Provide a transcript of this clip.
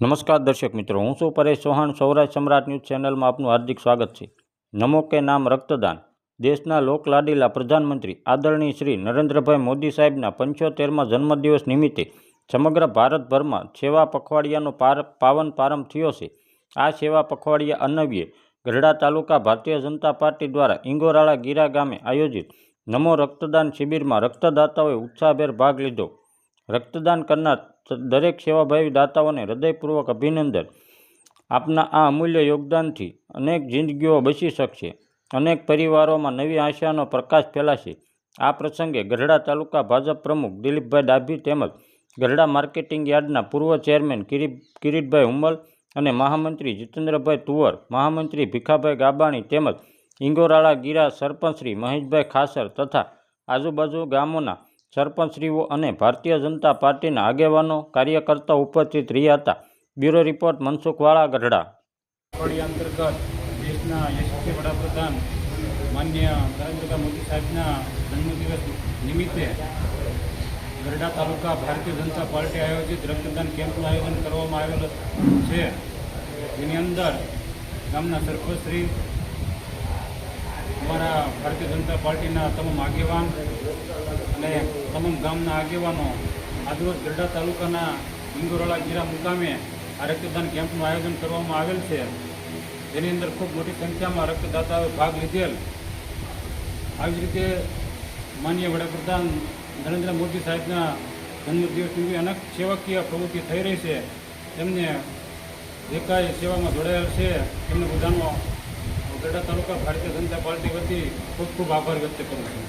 નમસ્કાર દર્શક મિત્રો, હું છું પરેશ ચૌહાણ. સૌરાષ્ટ્ર સમ્રાટ ન્યૂઝ ચેનલમાં આપનું હાર્દિક સ્વાગત છે. નમો કે નામ રક્તદાન. દેશના લોકલાડીલા પ્રધાનમંત્રી આદરણીય શ્રી નરેન્દ્રભાઈ મોદી સાહેબના પંચોતેરમાં જન્મદિવસ નિમિત્તે સમગ્ર ભારતભરમાં સેવા પખવાડિયાનો પાર, પાવન પ્રારંભ થયો છે. આ સેવા પખવાડિયા અન્નવ્યે ગઢડા તાલુકા ભારતીય જનતા પાર્ટી દ્વારા ઇંગોરાળા ગીરા ગામે આયોજિત નમો રક્તદાન શિબિરમાં રક્તદાતાઓએ ઉત્સાહભેર ભાગ લીધો. રક્તદાન કરનાર દરેક સેવાભાવી દાતાઓને હૃદયપૂર્વક અભિનંદન. આપના આ અમૂલ્ય યોગદાનથી અનેક જિંદગીઓ બચી શકશે. અનેક પરિવારોમાં નવી આશાનો પ્રકાશ ફેલાશે. આ પ્રસંગે ગઢડા તાલુકા ભાજપ પ્રમુખ દિલીપભાઈ ડાભી તેમજ ગઢડા માર્કેટિંગ યાર્ડના પૂર્વ ચેરમેન કિરી કિરીટભાઈ હુમલ અને મહામંત્રી જીતેન્દ્રભાઈ તુવર, મહામંત્રી ભીખાભાઈ ગાબાણી તેમજ ઇંગોરાળા ગીરા સરપંચ શ્રી મહેશભાઈ ખાસર તથા આજુબાજુ ગામોના સરપંચશ્રીઓ અને ભારતીય જનતા પાર્ટીના આગેવાનો કાર્યકર્તા ઉપસ્થિત રહ્યા હતા. બ્યુરો રિપોર્ટ, મનસુખ વાળા, ગઢડા. અંતર્ગત દેશના યશસ્વી વડાપ્રધાન માન્ય નરેન્દ્રભાઈ મોદી સાહેબના જન્મદિવસ નિમિત્તે ગરડા તાલુકા ભારતીય જનતા પાર્ટી આયોજિત રક્તદાન કેમ્પનું આયોજન કરવામાં આવેલ છે. જેની અંદર ગામના સરપંચશ્રી અમારા ભારતીય જનતા પાર્ટીના તમામ આગેવાન અને તમામ ગામના આગેવાનો આજરોજ ગરડા તાલુકાના ઇન્દોરાળા ગીરા મુકામે આ રક્તદાન કેમ્પનું આયોજન કરવામાં આવેલ છે. જેની અંદર ખૂબ મોટી સંખ્યામાં રક્તદાતાઓએ ભાગ લીધેલ. આવી જ રીતે માનનીય વડાપ્રધાન નરેન્દ્ર મોદી સાહેબના જન્મદિવસ નિમિત્તે અનેક સેવાકીય પ્રવૃત્તિ થઈ રહી છે. તેમને જે કાંઈ સેવામાં જોડાયેલ છે, તેમને બધાનો ગરડા તાલુકા ભારતીય જનતા પાર્ટી વતી ખૂબ ખૂબ આભાર વ્યક્ત કરું છું.